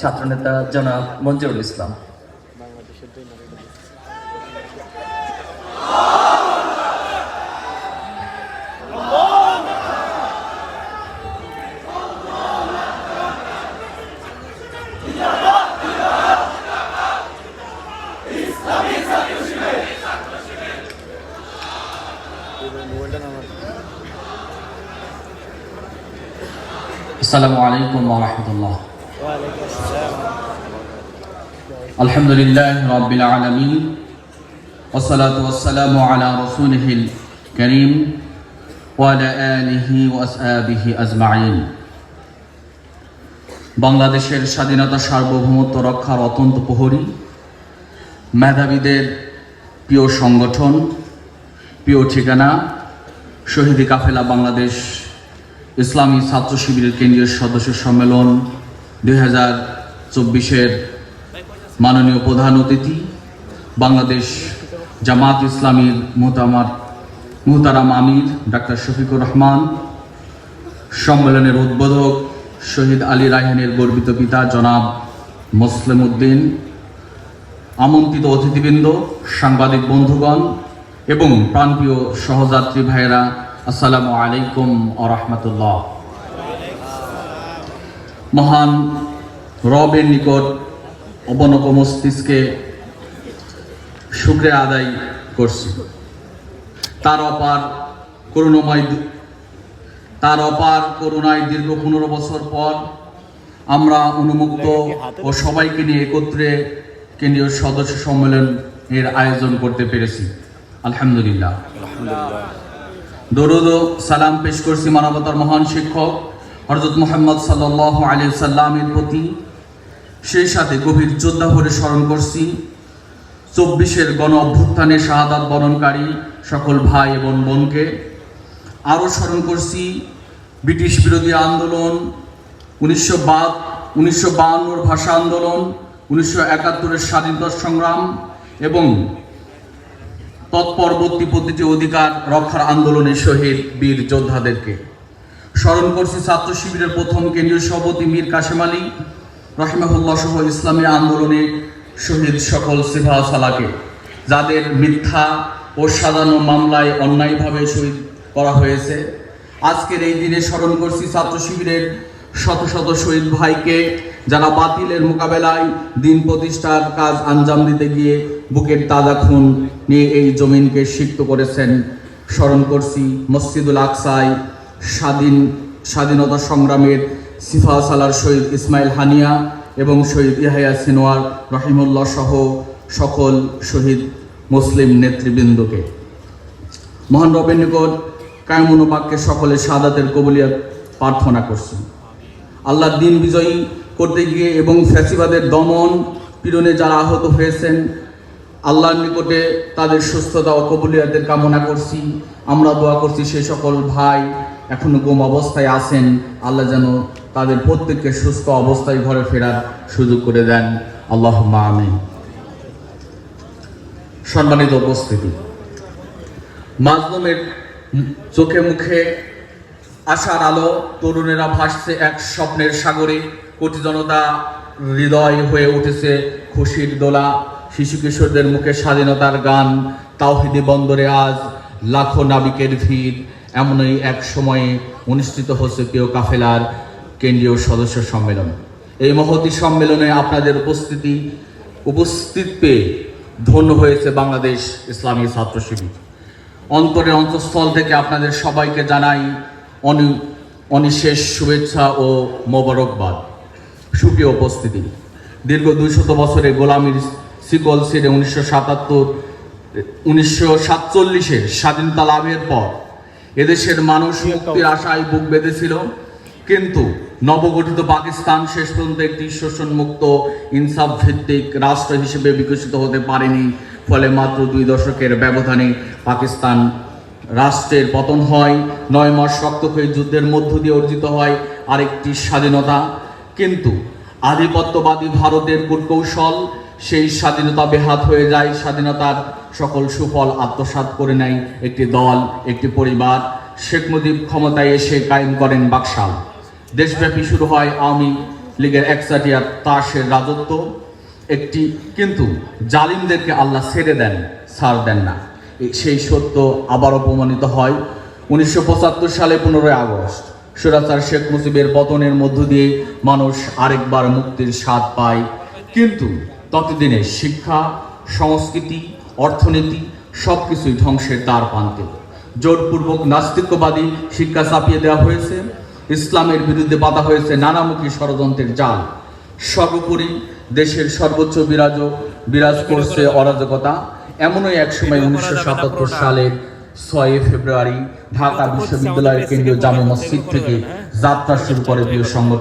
ছাত্রনেতা জনাব মঞ্জুরুল ইসলাম السلام عليكم ورحمة الله الحمد لله رب العالمين والصلاة والسلام على رسوله الكريم وعلى آله وأصحابه أجمعين বাংলাদেশের স্বাধীনতা সার্বভৌমত্ব রক্ষার অত্যন্ত প্রহরী মেধাবীদের প্রিয় সংগঠন প্রিয় ঠিকানা শহীদি কাফেলা বাংলাদেশ ইসলামী ছাত্র শিবিরের কেন্দ্রীয় সদস্য সম্মেলন দুই হাজার চব্বিশের মাননীয় প্রধান অতিথি, বাংলাদেশ জামাত ইসলামীর মোহতামার মুহতারাম আমির, ডাক্তার শফিকুর রহমান, সম্মেলনের উদ্বোধক শহীদ আলী রায়হানের গর্বিত পিতা জনাব মোসলেম উদ্দিন আমন্ত্রিত অতিথিবৃন্দ, সাংবাদিক বন্ধুগণ এবং প্রাণপ্রিয় সহযাত্রী ভাইয়েরা, আসসালামু আলাইকুম ও রহমতুল্লাহ। মহান রবের নিকট অবনক মস্তিষ্কে শুক্রে আদায় করছি। তার অপার করুণময় তার অপার করুণায় দীর্ঘ পনেরো বছর পর আমরা অনুমুক্ত ও সবাইকে নিয়ে একত্রে কেন্দ্রীয় সদস্য সম্মেলন এর আয়োজন করতে পেরেছি। আলহামদুলিল্লাহ। দরুদ সালাম পেশ করছি মানবতার মহান শিক্ষক হরজত মোহাম্মদ সাল্লাহ আলী সাল্লামের প্রতি সেই সাথে গভীর যোদ্ধা ভরে স্মরণ করছি। চব্বিশের গণ অভ্যুত্থানে শাহাদাত বরণকারী সকল ভাই এবং বোনকে আরও স্মরণ করছি, ব্রিটিশ বিরোধী আন্দোলন, উনিশশো বা উনিশশো বাহান্নর ভাষা আন্দোলন, উনিশশো একাত্তরের স্বাধীনতা সংগ্রাম এবং তৎপরবর্তী প্রতিটি অধিকার রক্ষার আন্দোলনে শহীদ বীর যোদ্ধাদেরকে। স্মরণ করছি ছাত্র শিবিরের প্রথম কেন্দ্রীয় সভাপতি মীর কাশেম আলী রহমাহুল্লাহ সহ ইসলামী আন্দোলনে শহীদ সকল সিফা সালাকে, যাদের মিথ্যা ও সাজানো মামলায় অন্যায়ভাবে শহীদ করা হয়েছে। আজকের এই দিনে স্মরণ করছি ছাত্র শিবিরের শত শত শহীদ ভাইকে যারা বাতিলের মোকাবেলায় দিন প্রতিষ্ঠার কাজ আঞ্জাম দিতে গিয়ে বুকের তাজা খুন নিয়ে এই জমিনকে সিক্ত করেছেন। স্মরণ করছি মসজিদুল আকসাই স্বাধীন, স্বাধীনতা সংগ্রামের সিফা সালার শহীদ ইসমাইল হানিয়া এবং শহীদ ইহাইয়া সিনোয়ার রহিমুল্লাহ সহ সকল শহীদ মুসলিম নেতৃবৃন্দকে। মহান রবের নিকট কায়মনোবাক্যে সকলে সাদাতের কবুলিয়াত প্রার্থনা করছি। আল্লাহর দিন বিজয়ী করতে গিয়ে এবং ফ্যাসিবাদের দমন পীড়নে যারা আহত হয়েছেন, আল্লাহর নিকটে তাদের সুস্থতা ও কবুলিয়াতের কামনা করছি। আমরা দোয়া করছি সেই সকল ভাই এখনও গোম অবস্থায় আছেন, আল্লাহ যেন তাদের প্রত্যেককে সুস্থ অবস্থায় ঘরে ফেরার সুযোগ করে দেন। আল্লাহ আমিন। সম্মানিত উপস্থিতি। মাজলুমের চোখে মুখে আশার আলো, তরুণেরা ভাসছে এক স্বপ্নের সাগরে, কোটি জনতা হৃদয় হয়ে উঠেছে খুশির দোলা, শিশু কিশোরদের মুখে স্বাধীনতার গান, তাওহিদি বন্দরে আজ লাখো নাবিকের ভিড় এমনই এক সময়ে অনুষ্ঠিত হচ্ছে প্রিয় কাফেলার কেন্দ্রীয় সদস্য সম্মেলন। এই মহতি সম্মেলনে আপনাদের উপস্থিতি, উপস্থিত পেয়ে ধন্য হয়েছে বাংলাদেশ ইসলামী ছাত্র শিবির। অন্তরের অন্তঃস্থল থেকে আপনাদের সবাইকে জানাই অনি, অনিশেষ শুভেচ্ছা ও মোবারকবাদ। সুপ্রিয় উপস্থিতি, দীর্ঘ দুইশত বছরে গোলামীর শিকল ছিঁড়ে উনিশশো সাতাত্তর, উনিশশো সাতচল্লিশের স্বাধীনতা লাভের পর এদেশের মানুষ মুক্তির আশায় বুক বেঁধেছিল। কিন্তু নবগঠিত পাকিস্তান শেষ পর্যন্ত একটি শোষণমুক্ত, ইনসাফ ভিত্তিক রাষ্ট্র হিসেবে বিকশিত হতে পারেনি। ফলে মাত্র দুই দশকের ব্যবধানে পাকিস্তান রাষ্ট্রের পতন হয়। নয় মাস রক্তক্ষয়ী যুদ্ধের মধ্য দিয়ে অর্জিত হয় আরেকটি স্বাধীনতা। কিন্তু আধিপত্যবাদী ভারতের কূটকৌশল সেই স্বাধীনতা বেহাত হয়ে যায়, স্বাধীনতার সকল সুফল আত্মসাৎ করে নেয় একটি দল, একটি পরিবার। শেখ মুজিব ক্ষমতায় এসে কায়েম করেন বাকশাল। দেশব্যাপী শুরু হয় আওয়ামী লীগের একচাটিয়া তাসের রাজত্ব। একটি কিন্তু জালিমদেরকে আল্লাহ ছেড়ে দেন, ছাড় দেন না। সেই সত্য আবারও প্রমাণিত হয়। উনিশশো পঁচাত্তর সালে পনেরোই আগস্ট সুরাচার শেখ মুজিবের পতনের মধ্য দিয়ে মানুষ আরেকবার মুক্তির স্বাদ পায়। কিন্তু ততদিনে শিক্ষা, সংস্কৃতি, অর্থনীতি সব কিছুই ধ্বংসের দ্বার প্রান্তে। জোরপূর্বক নাস্তিক্যবাদী শিক্ষা চাপিয়ে দেওয়া হয়েছে, ইসলামের বিরুদ্ধে বাধা হয়েছে নানামুখী ষড়যন্ত্রের জাল। সর্বোপরি দেশের সর্বোচ্চ বিরাজ বিরাজ করছে অরাজকতা। এমনই এক সময় উনিশশো সাতাত্তর সালের ছয় ফেব্রুয়ারি ঢাকা বিশ্ববিদ্যালয়ের কেন্দ্রীয় জামে মসজিদ থেকে যাত্রা শুরু করে প্রিয় সংগঠন